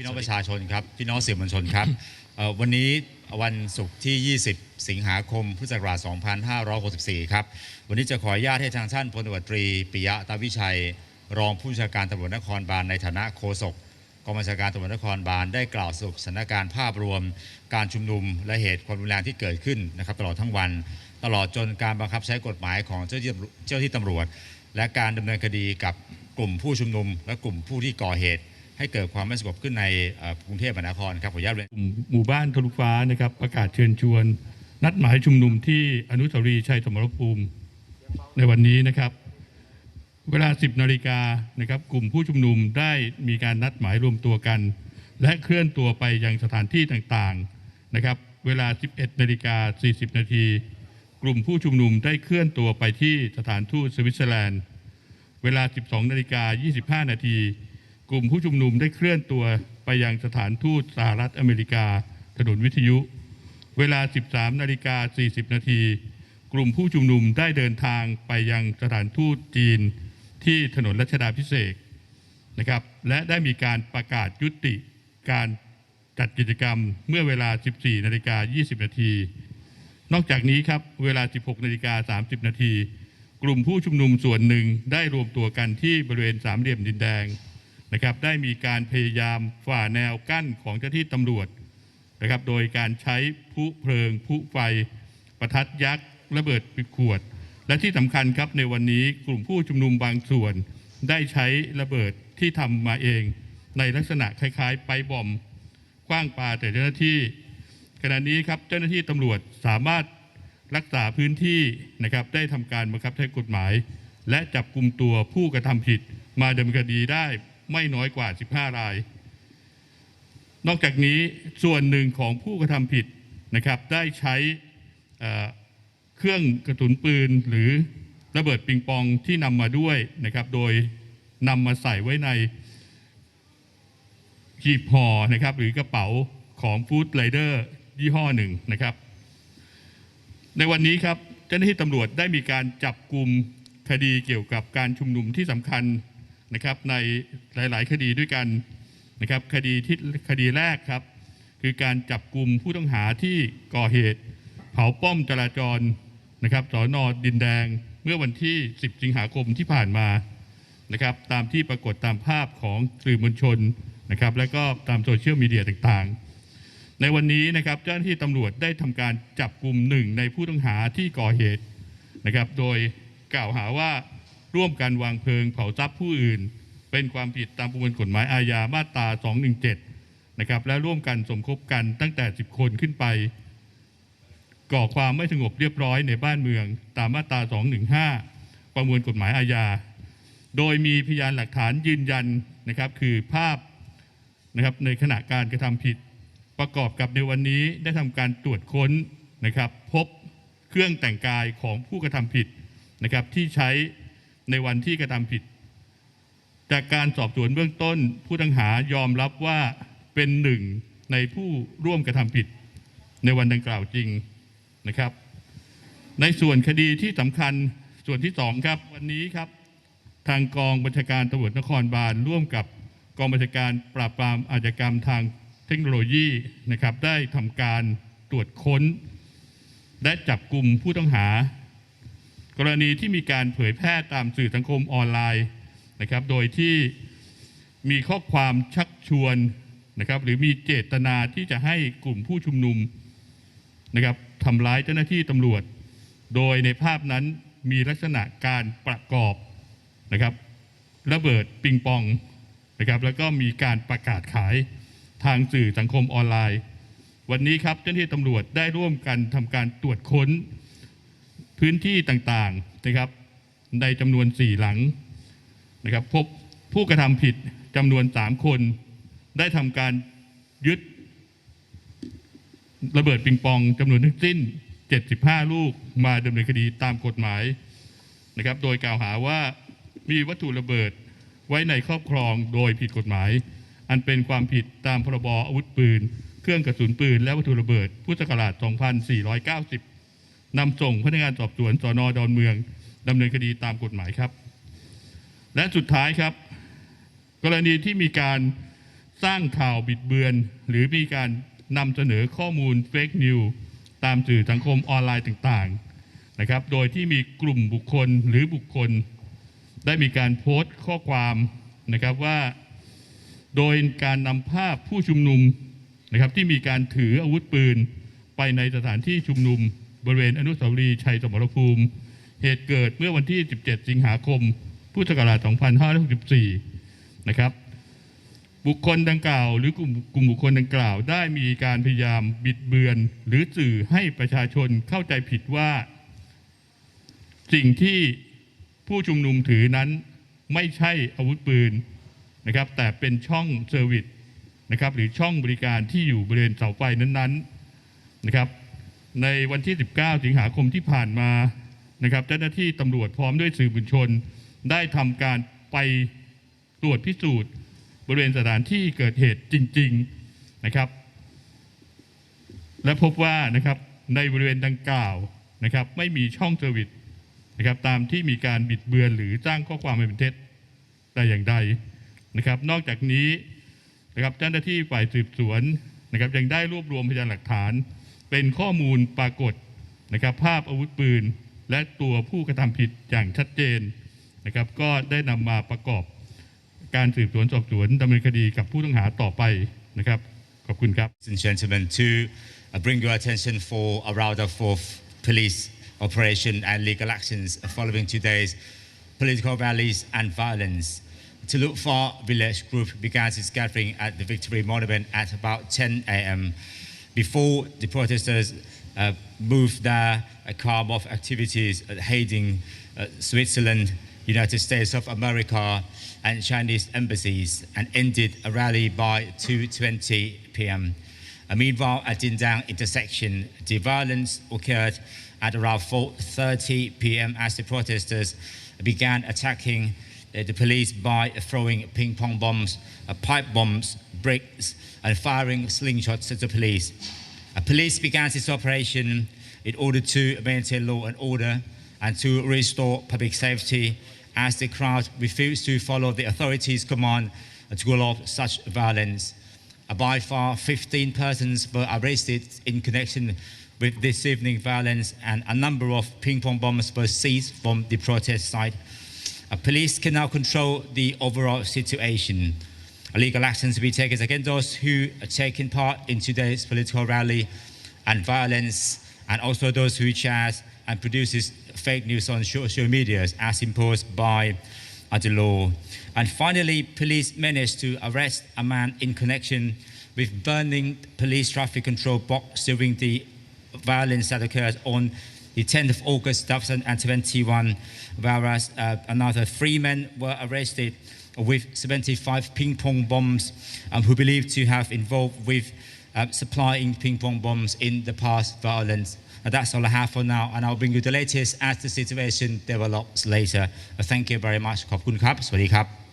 พี่น้องประชาชนครับ พี่น้องสื่อมวลชนครับเอ่อวันนี้วันศุกร์ที่ 20 สิงหาคม พุทธศักราช 2564 ครับ วันนี้จะขออนุญาตให้ทางท่านพลตำรวจตรีปิยะตาวิชัย รองผู้บัญชาการตำรวจนครบาลในฐานะโฆษกกองบัญชาการตำรวจนครบาลได้กล่าวสรุปสถานการณ์ภาพรวม การชุมนุมและเหตุความรุนแรงที่เกิดขึ้นนะครับตลอดทั้งวัน ตลอดจนการบังคับใช้กฎหมายของเจ้าหน้าที่เจ้าหน้าที่ตำรวจ และการดำเนินคดีกับกลุ่มผู้ชุมนุม และกลุ่มผู้ที่ก่อเหตุ ให้เกิดความไม่สงบขึ้นในกรุงเทพมหานครครับขออนุญาตเรียกลุ่มหมู่บ้านทะลุฟ้านะครับประกาศเชิญชวน นัดหมายชุมนุมที่อนุสาวรีย์ชัยสมรภูมิในวันนี้นะครับ เวลา 10นาฬิกานะครับกลุ่มผู้ชุมนุมได้มีการนัดหมายรวมตัวกัน และเคลื่อนตัวไปยังสถานที่ต่างๆนะครับ เวลา 11นาฬิกา40นาทีกลุ่มผู้ชุมนุมได้เคลื่อนตัวไปที่สถานทูตสวิตเซอร์แลนด์ เวลา 12นาฬิกา25นาที กลุ่มผู้ชุมนุมได้เคลื่อนตัวไปยังสถานทูตสหรัฐอเมริกา ถนนวิทยุ เวลา 13นาฬิกา40นาทีกลุ่มผู้ชุมนุมได้เดินทางไปยังสถานทูตจีนที่ถนนรัชดาพิเศษนะครับ และได้มีการประกาศยุติการจัดกิจกรรมเมื่อเวลา 14นาฬิกา20นาทีนอกจากนี้ครับเวลา 16นาฬิกา30นาทีกลุ่มผู้ชุมนุมส่วนหนึ่งได้รวมตัวกันที่บริเวณสามเหลี่ยมดินแดง นะครับได้มีการพยายามฝ่าแนวกั้นของเจ้าที่ตำรวจนะครับโดยการใช้พลุเพลิงพลุไฟ ประทัดยักษ์ระเบิดปิดขวด และที่สำคัญครับในวันนี้กลุ่มผู้ชุมนุมบางส่วน ได้ใช้ระเบิดที่ทำมาเอง ในลักษณะคล้ายๆ ไปบอมคว้างปาแต่เจ้าหน้าที่ ขณะนี้ครับเจ้าหน้าที่ตำรวจสามารถรักษาพื้นที่นะครับได้ทำการบังคับใช้กฎหมาย และจับกลุ่มตัวผู้กระทำผิดมาดำเนินคดีได้ ไม่น้อยกว่า 15 ราย นอกจากนี้ส่วนหนึ่งของผู้กระทำผิดนะครับ ได้ใช้เครื่องกระสุนปืนหรือระเบิดปิงปองที่นำมาด้วยนะครับ โดยนำมาใส่ไว้ในหีบห่อนะครับ หรือกระเป๋าของฟู้ดไรเดอร์ยี่ห้อหนึ่งนะครับ ในวันนี้ครับเจ้าหน้าที่ตำรวจได้มีการจับกลุ่มคดีเกี่ยวกับการชุมนุมที่สำคัญ นะครับในหลาย ๆ คดีด้วยกันนะครับคดีที่คดีแรกครับ คือการจับกลุ่มผู้ต้องหาที่ก่อเหตุ เผาป้อมจราจรนะครับสอนอดินแดงเมื่อวันที่ 10 สิงหาคมที่ผ่านมานะครับตามที่ปรากฏตามภาพของสื่อมวลชนนะครับและก็ตามโซเชียลมีเดียต่างๆ ในวันนี้นะครับเจ้าหน้าที่ตำรวจได้ทำการจับกลุ่มหนึ่งในผู้ต้องหาที่ก่อเหตุนะครับโดยกล่าวหาว่า ร่วมกันวางเพลิงเผาทรัพย์ผู้อื่น เป็นความผิดตามประมวลกฎหมายอาญามาตรา 217 นะครับและร่วมกันสมคบกันตั้งแต่ 10 คนขึ้นไป ก่อความไม่สงบเรียบร้อยในบ้านเมือง ตามมาตรา 215 ประมวลกฎหมายอาญา โดยมีพยานหลักฐานยืนยันนะครับคือภาพนะครับในขณะการกระทำผิด ประกอบกับในวันนี้ได้ทำการตรวจค้นนะครับ พบเครื่องแต่งกายของผู้กระทำผิดนะครับที่ใช้ ในวันที่กระทำผิด จากการสอบสวนเบื้องต้น ผู้ต้องหายอมรับว่าเป็นหนึ่งในผู้ร่วมกระทำผิด ในวันดังกล่าวจริงนะครับ ในส่วนคดีที่สำคัญส่วนที่สองครับวันนี้ครับ ทางกองบัญชาการตำรวจนครบาลร่วมกับกองบัญชาการปราบปรามอาชญากรรมทางเทคโนโลยีนะครับ ได้ทำการตรวจค้น และจับกลุ่มผู้ต้องหา กรณีที่มีการเผยแพร่ตามสื่อสังคมออนไลน์นะครับ โดยที่มีข้อความชักชวนนะครับหรือมีเจตนาที่จะให้กลุ่มผู้ชุมนุมนะครับทำร้ายเจ้าหน้าที่ตำรวจ โดยในภาพนั้นมีลักษณะการประกอบนะครับระเบิดปิงปองนะครับแล้วก็มีการประกาศขายทางสื่อสังคมออนไลน์ วันนี้ครับเจ้าหน้าที่ตำรวจได้ร่วมกันทำการตรวจค้น พื้นที่ต่างๆนะครับในจำนวน 4 หลังนะครับพบผู้กระทำผิดจำนวน 3 คน ได้ทำการยึดระเบิดปิงปองจำนวนทั้งสิ้น 75 ลูกมาดำเนินคดีตามกฎหมายนะครับโดยกล่าวหาว่ามีวัตถุระเบิดไว้ในครอบครองโดยผิดกฎหมาย อันเป็นความผิดตามพรบอาวุธปืน เครื่องกระสุนปืน และวัตถุระเบิดพุทธศักราช 2490 นำส่งพนักงานสอบสวนสอนอดอนเมืองดำเนินคดีตามกฎหมายครับ และสุดท้ายครับ กรณีที่มีการสร้างข่าวบิดเบือน หรือมีการนำเสนอข้อมูลเฟกนิวตามสื่อสังคมออนไลน์ต่างๆนะครับ โดยที่มีกลุ่มบุคคลหรือบุคคล ได้มีการโพสต์ข้อความนะครับว่า โดยการนำภาพผู้ชุมนุมนะครับที่มีการถืออาวุธปืนไปในสถานที่ชุมนุม บริเวณอนุสาวรีย์ชัยสมรภูมิ เหตุเกิดเมื่อวันที่ 17 สิงหาคม พุทธศักราช 2564 นะครับ บุคคลดังกล่าว หรือกลุ่มกลุ่มบุคคลดังกล่าว ได้มีการพยายามบิดเบือน หรือสื่อให้ประชาชนเข้าใจผิดว่า สิ่งที่ผู้ชุมนุมถือนั้นไม่ใช่อาวุธปืนนะครับ แต่เป็นช่องเซอร์วิสนะครับ หรือช่องบริการที่อยู่บริเวณเสาไฟนั้นๆนะครับ ในวันที่ 19 สิงหาคมที่ผ่านมานะครับเจ้าหน้าที่ตำรวจพร้อมด้วยสื่อมวลชน ได้ทำการไปตรวจพิสูจน์ บริเวณสถานที่เกิดเหตุจริง ๆนะครับ และพบว่านะครับในบริเวณดังกล่าวนะครับ ไม่มีช่องเซอร์วิสนะครับตามที่มีการบิดเบือนหรือจ้างข้อความให้เป็นเท็จแต่อย่างใดนะครับ นอกจากนี้นะครับเจ้าหน้าที่ฝ่ายสืบสวนนะครับยังได้รวบรวมพยานหลักฐาน เป็นข้อมูลปรากฏนะครับภาพอาวุธปืน และตัวผู้กระทำผิดอย่างชัดเจนนะครับก็ได้นำมาประกอบการสืบสวนสอบสวนดำเนินคดีกับผู้ต้องหาต่อไปนะครับขอบคุณครับ Ladies and gentlemen, to bring your attention for a round of fourth police operation and legal actions following today's political rallies and violence. Tulukfar village group began its gathering at the Victory Monument at about 10 a.m. Before the protesters uh, moved their uh, calm off activities uh, Switzerland, United States of America, and Chinese embassies, and ended a rally by 2:20 p.m. Uh, meanwhile, at Dindang intersection, the violence occurred at around 4:30 p.m. as the protesters began attacking the police by throwing ping pong bombs, uh, pipe bombs, bricks, and firing slingshots at the police. Uh, police began this operation in order to maintain law and order and to restore public safety as the crowd refused to follow the authorities' command to off such violence. Uh, By far, 15 persons were arrested in connection with this evening violence, and a number of ping pong bombs were seized from the protest site. Police can now control the overall situation. Legal actions will be taken against those who are taking part in today's political rally and violence, and also those who shares and produces fake news on social media as imposed by the law. And finally, police managed to arrest a man in connection with burning police traffic control box during the violence that occurred on the 10th of August 2021, whereas uh, another three men were arrested with 75 ping pong bombs um, who believed to have involved with uh, supplying ping pong bombs in the past violence. And that's all I have for now, and I'll bring you the latest as the situation develops later. Uh, thank you very much. ขอบคุณครับ สวัสดีครับ